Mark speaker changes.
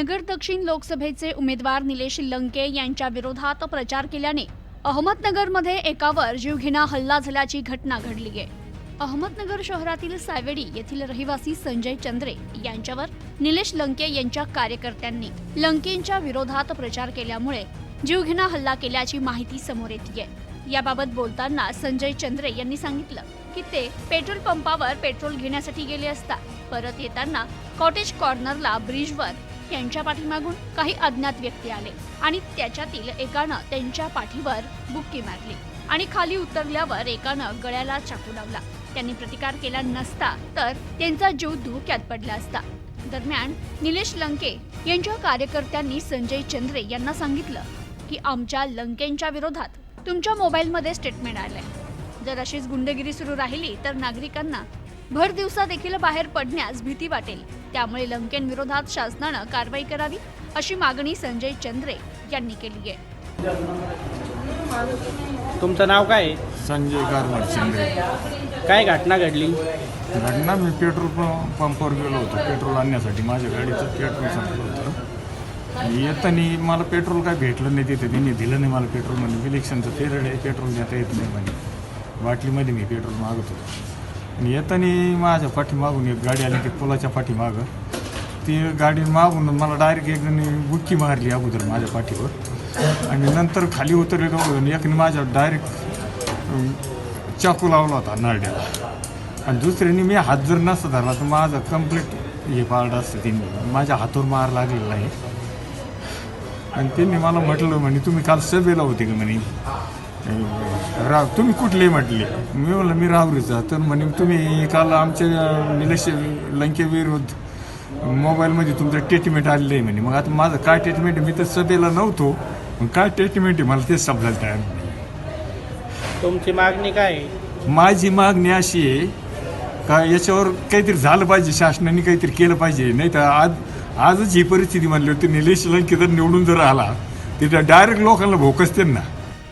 Speaker 1: नगर दक्षिण लोकसभेचे उमेदवार निलेश लंके यांच्या विरोधात प्रचार केल्याने अहमदनगरमध्ये एकावर जीवघेणा हल्ला झाल्याची घटना घडली आहे. अहमदनगर शहरातील सायवेडी येथील रहिवासी संजय चंद्रे यांच्यावर निलेश लंके यांच्या कार्यकर्त्यांनी लंकेंच्या विरोधात प्रचार केल्यामुळे जीवघेणा हल्ला केल्याची माहिती समोर येते याबाबत बोलताना संजय चंद्रे यांनी सांगितलं की ते पेट्रोल पंपावर पेट्रोल घेण्यासाठी गेले असता परत येताना कॉटेज कॉर्नरला ब्रिजवर त्यांच्या पाठीमागून काही अज्ञात व्यक्ती आले आणि त्याच्यातील एकानं त्यांच्या पाठीवर बुक्की मारली आणि खाली उतरल्यावर एकानं गळ्याला चाकू लावला. त्यांनी प्रतिकार केला नसता तर त्यांचा जीव धोक्यात पडला असता. दरम्यान निलेश लंके यांच्या कार्यकर्त्यांनी संजय चंद्रे यांना सांगितलं की आमच्या लंकेंच्या विरोधात तुमच्या मोबाईलमध्ये स्टेटमेंट आलंय. जर अशीच गुंडगिरी सुरू राहिली तर नागरिकांना भर दिवसा देखील बाहेर पडण्यास भीती वाटेल. त्यामुळे लंकेंविरोधात शासनानं कारवाई करावी अशी मागणी संजय चंद्रे यांनी केली आहे.
Speaker 2: तुमचं नाव काय? आहे?
Speaker 3: संजय शिंदे
Speaker 2: काय घटना घडली?
Speaker 3: घटना मी पेट्रोल पंप पंपावर गेलो होतो. पेट्रोल आणण्यासाठी माझ्या गाडीचं पेट्रोल संपलं होतं. येताना मला पेट्रोल काय भेटलं नाही तिथे. त्यांनी दिलं नाही मला पेट्रोल म्हणजे इलेक्शनचं पिरियड आहे. पेट्रोल देता येत नाही म्हणे. बाटलीमध्ये मी पेट्रोल मागत होतो. आणि येताना माझ्या पाठीमागून एक गाडी आली ती पुलाच्या पाठीमागं. ती गाडी मागून मला डायरेक्ट एक जणी बुक्की मारली अगोदर माझ्या पाठीवर. आणि नंतर खाली उतरले दोघं एकने माझ्या डायरेक्ट चाकू लावला होता नारड्याला. आणि दुसऱ्याने मी हात जर नसता धरला तर माझं कंप्लीट हे पार्ट असतं त्यांनी माझ्या हातावर मार लागलेला आहे आणि त्यांनी मला म्हटलं म्हणे तुम्ही काल सभेला होते का म्हणे? राव तुम्ही कुठले म्हटले? मी म्हणलं मी राहुरीचा तर म्हणे तुम्ही काल आमच्या निलेश लंके विरुद्ध मोबाईलमध्ये तुमचं ट्रीटमेंट आलेलं आहे म्हणे. मग आता माझं काय ट्रीटमेंट मी तर सभेला नव्हतो. मग काय ट्रीटमेंट आहे? मला तेच समजायला तयार.
Speaker 2: तुमची मागणी काय आहे?
Speaker 3: माझी मागणी अशी आहे का याच्यावर काहीतरी झालं पाहिजे शासनाने काहीतरी केलं पाहिजे. नाही तर आज आजच ही परिस्थिती म्हणली होती निलेश लंके जर निवडून जर आला तिथं डायरेक्ट लोकांना भोकसते ना